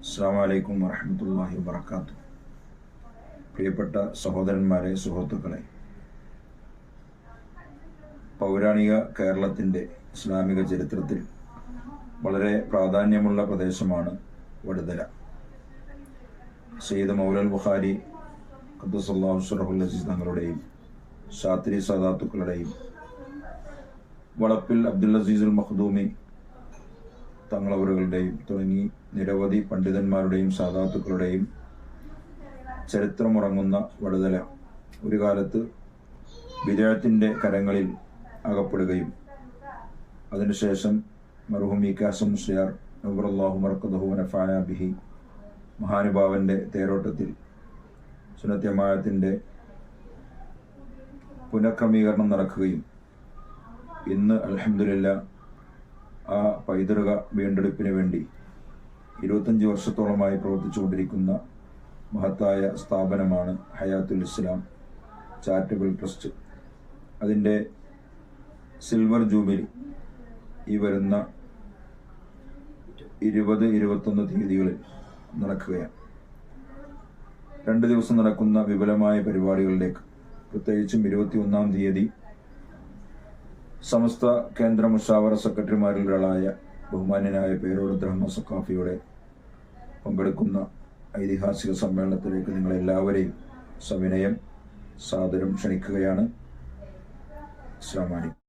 അസ്സാം വലൈക്കും വറഹമത്തല്ലാഹി വാത്തു പ്രിയപ്പെട്ട സഹോദരന്മാരെ സുഹൃത്തുക്കളെ പൗരാണിക കേരളത്തിന്റെ ഇസ്ലാമിക ചരിത്രത്തിൽ വളരെ പ്രാധാന്യമുള്ള പ്രദേശമാണ് വടുതല. സയ്യിദ് മൗലൽ ബുഖാരി ഖദ്ദസല്ലാഹുസ്റഹുൽ തങ്ങളുടെയും ഷാത്രി സദാത്തുക്കളുടെയും വളപ്പിൽ അബ്ദുൽ അസീസുൽ മഖ്ദൂമി തങ്ങളവരുകളുടെയും തുടങ്ങി നിരവധി പണ്ഡിതന്മാരുടെയും സാധാത്തുക്കളുടെയും ചരിത്രമുറങ്ങുന്ന വടുതല ഒരു കാലത്ത് വിജയത്തിന്റെ കരങ്ങളിൽ അകപ്പെടുകയും അതിനുശേഷം മർഹൂം ഇ കാസം സിയാർ നബുറല്ലാഹു മർക്കദഹു നഫാന ബിഹി മഹാനുഭാവന്റെ തേരോട്ടത്തിൽ സുനത്യമായത്തിന്റെ പുനഃക്രമീകരണം നടക്കുകയും ഇന്ന് അലഹമില്ല ആ പൈതൃക വീണ്ടെടുപ്പിന് വേണ്ടി ഇരുപത്തഞ്ച് വർഷത്തോളമായി പ്രവർത്തിച്ചുകൊണ്ടിരിക്കുന്ന മഹത്തായ സ്ഥാപനമാണ് ഹയാത്തുൽ ഇസ്ലാം ചാരിറ്റബിൾ ട്രസ്റ്റ്. അതിന്റെ സിൽവർ ജൂബിലി ഈ വരുന്ന ഇരുപത് ഇരുപത്തൊന്ന് തീയതികളിൽ നടക്കുകയാണ്. രണ്ട് ദിവസം നടക്കുന്ന വിപുലമായ പരിപാടികളിലേക്ക് പ്രത്യേകിച്ചും ഇരുപത്തി ഒന്നാം തീയതി സമസ്ത കേന്ദ്ര മുഷാവറ സെക്രട്ടറിമാരിൽ ഒരാളായ ബഹുമാന്യനായ പേരോട് ബ്രഹ്മ സഖാഫിയുടെ പങ്കെടുക്കുന്ന ഐതിഹാസിക സമ്മേളനത്തിലേക്ക് നിങ്ങളെല്ലാവരെയും സവിനയം സാദരം ക്ഷണിക്കുകയാണ്. വലൈക്കും